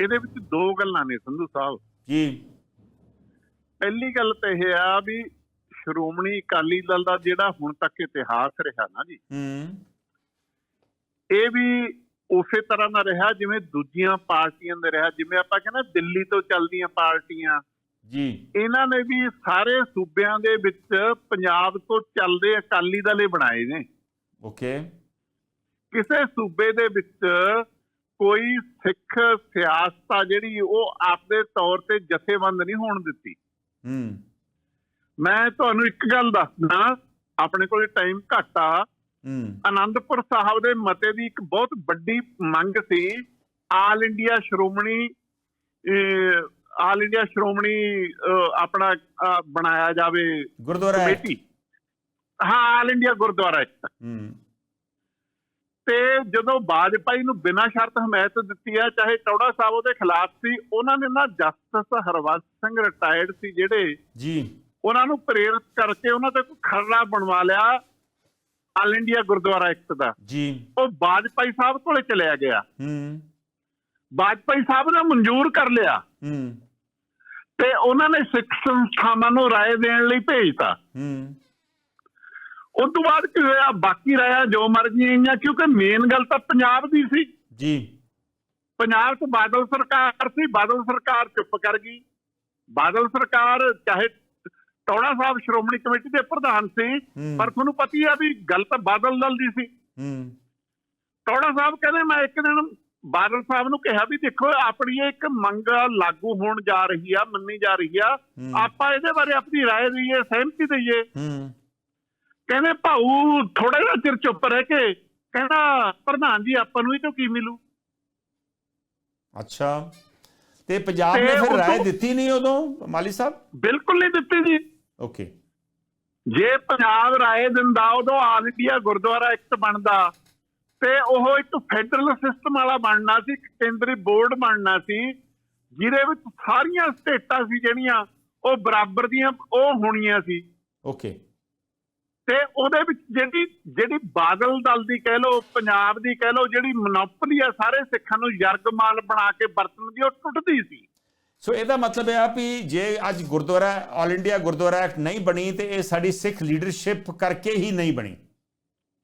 ਇਹਦੇ ਵਿੱਚ ਦੋ ਗੱਲਾਂ ਨੇ ਸੰਧੂ ਸਾਹਿਬ। ਜੀ। ਪਹਿਲੀ ਗੱਲ ਤਾਂ ਇਹ ਆ ਵੀ ਸ਼੍ਰੋਮਣੀ ਅਕਾਲੀ ਦਲ ਦਾ ਜਿਹੜਾ ਹੁਣ ਤੱਕ ਇਤਿਹਾਸ ਰਿਹਾ ਨਾ ਜੀ ਹੂੰ। ਇਹ ਵੀ ਉਸੇ ਤਰ੍ਹਾਂ ਦਾ ਰਿਹਾ ਜਿਵੇਂ ਦੂਜੀਆਂ ਪਾਰਟੀਆਂ ਦਾ ਰਿਹਾ। ਜਿਵੇਂ ਆਪਾਂ ਕਹਿੰਦੇ ਦਿੱਲੀ ਤੋਂ ਚੱਲਦੀਆਂ ਪਾਰਟੀਆਂ। ਜੀ। ਇਹਨਾਂ ਨੇ ਵੀ ਸਾਰੇ ਸੂਬਿਆਂ ਦੇ ਵਿੱਚ ਪੰਜਾਬ ਤੋਂ ਚੱਲਦੇ ਅਕਾਲੀ ਦਲ ਬਣਾਏ ਨੇ। ਓਕੇ। ਕਿਸੇ ਸੂਬੇ ਦੇ ਵਿੱਚ ਕੋਈ ਸਿੱਖ ਸਿਆਸਤ ਆ ਜਿਹੜੀ ਉਹ ਆਪਦੇ ਤੌਰ ਤੇ ਜਥੇਬੰਦ ਨਹੀਂ ਹੋਣ ਦਿੱਤੀ। ਹੂੰ। ਮੈਂ ਤੁਹਾਨੂੰ ਇੱਕ ਗੱਲ ਦੱਸਦਾ ਆਪਣੇ ਕੋਲ ਟਾਈਮ ਘੱਟ ਆ। ਹੂੰ। ਆਨੰਦਪੁਰ ਸਾਹਿਬ ਦੇ ਮਤੇ ਦੀ ਇੱਕ ਬਹੁਤ ਵੱਡੀ ਮੰਗ ਸੀ all India Shiromani all India Shiromani ਆਪਣਾ ਬਣਾਇਆ ਜਾਵੇ ਗੁਰਦੁਆਰਾ ਹੈ ਕਮੇਟੀ ਹਾਂ ਆਲ ਇੰਡੀਆ ਗੁਰਦੁਆਰਾ। ਹੂੰ। ਤੇ ਜਦੋਂ ਬਾਜਪਾਈ ਨੂੰ ਬਿਨਾਂ ਸ਼ਰਤ ਹਮਾਇਤ ਦਿੱਤੀ ਹੈ ਚਾਹੇ ਟੌੜਾ ਸਾਹਿਬ ਉਹਦੇ ਖਿਲਾਫ ਸੀ ਉਹਨਾਂ ਨੇ ਨਾ ਜਸਟਿਸ ਹਰਵੰਸ ਸਿੰਘ ਰਿਟਾਇਰਡ ਸੀ ਜਿਹੜੇ ਜੀ। ਉਹਨਾਂ ਨੂੰ ਪ੍ਰੇਰਿਤ ਕਰਕੇ ਉਹਨਾਂ ਤੇ ਕੋਈ ਖਰੜਾ ਬਣਵਾ ਲਿਆ ਆਲ ਇੰਡੀਆ ਗੁਰਦੁਆਰਾ ਐਕਟ ਦਾ। ਜੀ। ਉਹ ਬਾਜਪਾਈ ਸਾਹਿਬ ਕੋਲੇ ਚਲਿਆ ਗਿਆ। ਹੂੰ। ਬਾਜਪਾਈ ਸਾਹਿਬ ਨੇ ਮਨਜ਼ੂਰ ਕਰ ਲਿਆ। ਹੂੰ। ਤੇ ਉਹਨਾਂ ਨੇ ਸਿੱਖ ਸੰਸਥਾਵਾਂ ਨੂੰ ਰਾਏ ਦੇਣ ਲਈ ਭੇਜਤਾ। ਹੂੰ। ਉਸ ਤੋਂ ਬਾਅਦ ਕੀ ਹੋਇਆ ਬਾਕੀ ਰਾਇਆ ਜੋ ਮਰਜ਼ੀ ਆਈਆਂ ਕਿਉਂਕਿ ਮੇਨ ਗੱਲ ਤਾਂ ਪੰਜਾਬ ਦੀ ਸੀ ਜੀ ਪੰਜਾਬ 'ਚ ਬਾਦਲ ਸਰਕਾਰ ਸੀ ਬਾਦਲ ਸਰਕਾਰ ਚੁੱਪ ਕਰ ਗਈ ਬਾਦਲ ਸਰਕਾਰ ਚਾਹੇ ਟੌੜਾ ਸਾਹਿਬ ਸ਼੍ਰੋਮਣੀ ਕਮੇਟੀ ਦੇ ਪ੍ਰਧਾਨ ਸੀ ਹੂੰ। ਪਰ ਤੁਹਾਨੂੰ ਪਤੀ ਆ ਵੀ ਗੱਲ ਤਾਂ ਬਾਦਲ ਦਲ ਦੀ ਸੀ ਹੂੰ ਟੌੜਾ ਸਾਹਿਬ ਕਹਿੰਦੇ ਮੈਂ ਇੱਕ ਦਿਨ ਬਾਦਲ ਸਾਹਿਬ ਨੂੰ ਕਿਹਾ ਵੀ ਦੇਖੋ ਆਪਣੀ ਇਹ ਇੱਕ ਮੰਗ ਲਾਗੂ ਹੋਣ ਜਾ ਰਹੀ ਆ ਮੰਨੀ ਜਾ ਰਹੀ ਆ ਹੂੰ। ਆਪਾਂ ਇਹਦੇ ਬਾਰੇ ਆਪਣੀ رائے ਦਈਏ ਸਹਿਮਤੀ ਦਈਏ ਹੂੰ ਕਹਿੰਦੇ ਭਾਊ ਥੋੜਾ ਜਿਹਾ ਚਿਰ ਚੁੱਪ ਰਹਿ ਕੇ ਕਹਿੰਦਾ ਪ੍ਰਧਾਨ ਜੀ ਆਪਾਂ ਨੂੰ ਇਹ ਤੋਂ ਕੀ ਮਿਲੂ? ਅੱਛਾ। ਤੇ ਪੰਜਾਬ ਨੇ ਫਿਰ ਉਦੋਂ- ਦਿੱਤੀ ਨਹੀਂ ਉਦੋਂ ਮਾਲੀ ਸਾਹਿਬ? ਬਿਲਕੁਲ ਨਹੀਂ ਦਿੱਤੀ ਜੀ। ਓਕੇ। ਜੇ ਪੰਜਾਬ ਰਾਏ ਦਿੰਦਾ ਉਦੋਂ ਆਲ ਇੰਡੀਆ ਗੁਰਦੁਆਰਾ ਐਕਟ ਬਣਦਾ ਤੇ ਉਹ ਇੱਕ ਫੈਡਰਲ ਸਿਸਟਮ ਵਾਲਾ ਬਣਨਾ ਸੀ ਕੇਂਦਰੀ ਬੋਰਡ ਬਣਨਾ ਸੀ ਜਿਹਦੇ ਵਿੱਚ ਸਾਰੀਆਂ ਸਟੇਟਾਂ ਸੀ ਜਿਹੜੀਆਂ ਉਹ ਬਰਾਬਰ ਦੀਆਂ ਉਹ ਹੋਣੀਆਂ ਸੀ। ਓਕੇ। ਤੇ ਉਹਦੇ ਵਿੱਚ ਜਿਹੜੀ ਜਿਹੜੀ ਬਾਦਲ ਦਲ ਦੀ ਕਹਿ ਲਓ ਪੰਜਾਬ ਦੀ ਕਹਿ ਲਓ ਜਿਹੜੀ ਮਨੋਪਲੀ ਆ ਸਾਰੇ ਸਿੱਖਾਂ ਨੂੰ ਯਰਗਮਾਲ ਬਣਾ ਕੇ ਵਰਤਣ ਦੀ ਉਹ ਟੁੱਟਦੀ ਸੀ। ਸੋ ਇਹਦਾ ਮਤਲਬ ਇਹ ਆ ਵੀ ਜੇ ਅੱਜ Gurdwara all India Gurdwara act ਨਹੀਂ ਬਣੀ ਤੇ ਇਹ ਸਾਡੀ ਸਿੱਖ ਲੀਡਰਸ਼ਿਪ ਕਰਕੇ ਹੀ ਨਹੀਂ ਬਣੀ।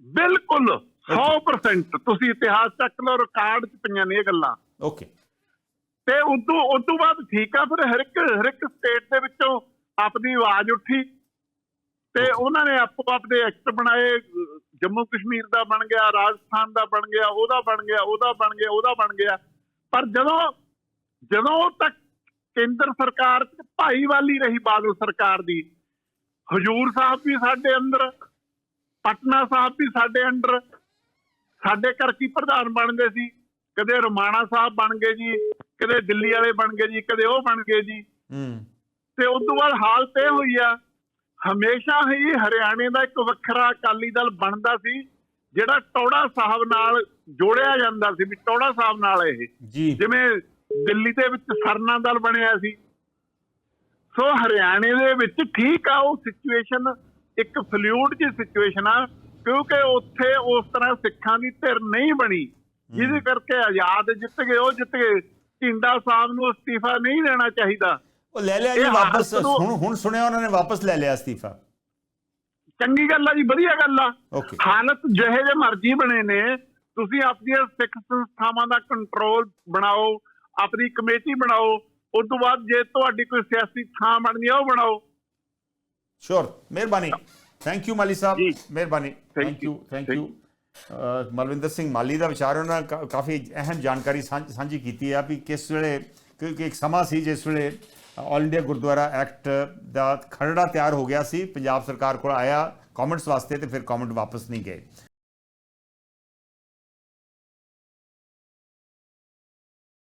ਬਿਲਕੁਲ 100% ਤੁਸੀਂ ਇਤਿਹਾਸ ਚੱਕ ਲਓ ਰਿਕਾਰਡ 'ਚ ਪਈਆਂ ਨੇ ਇਹ ਗੱਲਾਂ। ਓਕੇ ਤੇ ਉਦੋਂ ਉਦੋਂ ਬਾਅਦ ਠੀਕ ਆ ਫਿਰ ਹਰ ਇੱਕ ਹਰ ਇੱਕ ਸਟੇਟ ਦੇ ਵਿੱਚੋਂ ਆਪਣੀ ਆਵਾਜ਼ ਉੱਠੀ। ਤੇ ਉਹਨਾਂ ਨੇ ਆਪੋ ਆਪਣੇ ਐਕਟ ਬਣਾਏ ਜੰਮੂ ਕਸ਼ਮੀਰ ਦਾ ਬਣ ਗਿਆ ਰਾਜਸਥਾਨ ਦਾ ਬਣ ਗਿਆ ਉਹਦਾ ਬਣ ਗਿਆ ਉਹਦਾ ਬਣ ਗਿਆ ਉਹਦਾ ਬਣ ਗਿਆ। ਪਰ ਜਦੋਂ ਜਦੋਂ ਤੱਕ ਕੇਂਦਰ ਸਰਕਾਰ ਭਾਈਵਾਲੀ ਰਹੀ ਬਾਦਲ ਸਰਕਾਰ ਦੀ ਹਜੂਰ ਸਾਹਿਬ ਵੀ ਸਾਡੇ ਅੰਦਰ ਪਟਨਾ ਸਾਹਿਬ ਵੀ ਸਾਡੇ ਅੰਡਰ ਸਾਡੇ ਘਰ ਕੀ ਪ੍ਰਧਾਨ ਬਣਦੇ ਸੀ? ਕਦੇ ਰਮਾਣਾ ਸਾਹਿਬ ਬਣ ਗਏ ਜੀ ਕਦੇ ਦਿੱਲੀ ਵਾਲੇ ਬਣ ਗਏ ਜੀ ਕਦੇ ਉਹ ਬਣ ਗਏ ਜੀ। ਹੂੰ। ਤੇ ਉਸ ਤੋਂ ਬਾਅਦ ਹਾਲਤ ਇਹ ਹੋਈ ਆ ਹਮੇਸ਼ਾ ਹੀ ਹਰਿਆਣੇ ਦਾ ਇੱਕ ਵੱਖਰਾ ਅਕਾਲੀ ਦਲ ਬਣਦਾ ਸੀ ਜਿਹੜਾ ਟੌੜਾ ਸਾਹਿਬ ਨਾਲ ਜੋੜਿਆ ਜਾਂਦਾ ਸੀ ਵੀ ਟੌੜਾ ਸਾਹਿਬ ਨਾਲ ਇਹ। ਜਿਵੇਂ ਦਿੱਲੀ ਦੇ ਵਿੱਚ ਸਰਨਾ ਦਲ ਬਣਿਆ ਸੀ। ਸੋ ਹਰਿਆਣੇ ਦੇ ਵਿੱਚ ਠੀਕ ਆ ਉਹ ਸਿਚੁਏਸ਼ਨ ਇੱਕ ਫਲੂਇਡ ਜੀ ਸਿਚੁਏਸ਼ਨ ਆ ਕਿਉਂਕਿ ਉੱਥੇ ਉਸ ਤਰ੍ਹਾਂ ਸਿੱਖਾਂ ਦੀ ਧਿਰ ਨਹੀਂ ਬਣੀ ਜਿਹਦੇ ਕਰਕੇ ਆਜ਼ਾਦ ਜਿੱਤ ਗਏ ਉਹ ਜਿੱਤ ਗਏ। ਢਿੰਡਾ ਸਾਹਿਬ ਨੂੰ ਅਸਤੀਫਾ ਨਹੀਂ ਦੇਣਾ ਚਾਹੀਦਾ। ਉਹ ਲੈ ਲਿਆ ਜੀ ਵਾਪਸ। ਹੁਣ ਹੁਣ ਸੁਣਿਆ ਉਹਨਾਂ ਨੇ ਵਾਪਸ ਲੈ ਲਿਆ ਅਸਤੀਫਾ। ਚੰਗੀ ਗੱਲ ਆ ਜੀ ਵਧੀਆ ਗੱਲ ਆ। ਹਾਲਤ ਜਿਹੇ ਜਿਹੇ ਮਰਜ਼ੀ ਬਣੇ ਨੇ ਤੁਸੀਂ ਆਪਣੀਆਂ ਸਿੱਖ ਸੰਸਥਾਵਾਂ ਦਾ ਕੰਟਰੋਲ ਬਣਾਓ ਆਪਣੀ ਕਮੇਟੀ ਬਣਾਓ ਉਸ ਤੋਂ ਬਾਅਦ ਜੇ ਤੁਹਾਡੀ ਕੋਈ ਸਿਆਸੀ ਥਾਂ ਬਣਨੀ ਆ ਉਹ ਬਣਾਓ। ਸ਼ੋਰ ਮਿਹਰਬਾਨੀ। Thank you Mali sahib. ਜੀ। ਮਿਹਰਬਾਨੀ। Thank you thank you Malwinder Singh Mali ਦਾ ਵਿਚਾਰ ਉਹਨਾਂ ਕਾਫੀ ਅਹਿਮ ਜਾਣਕਾਰੀ ਸਾਂਝ- ਸਾਂਝੀ ਕੀਤੀ ਆ ਵੀ ਕਿਸ ਵੇਲੇ ਕਿਉਂਕਿ ਇੱਕ ਸਮਾਂ ਸੀ ਜਿਸ ਵੇਲੇ ਆਲ ਇੰਡੀਆ ਗੁਰਦੁਆਰਾ ਐਕਟ ਦਾ ਖਰੜਾ ਤਿਆਰ ਹੋ ਗਿਆ ਸੀ। ਪੰਜਾਬ ਸਰਕਾਰ ਕੋਲ ਆਇਆ ਕਮੈਂਟਸ ਵਾਸਤੇ ਤੇ ਫਿਰ ਕਮੈਂਟ ਵਾਪਸ ਨਹੀਂ ਗਏ।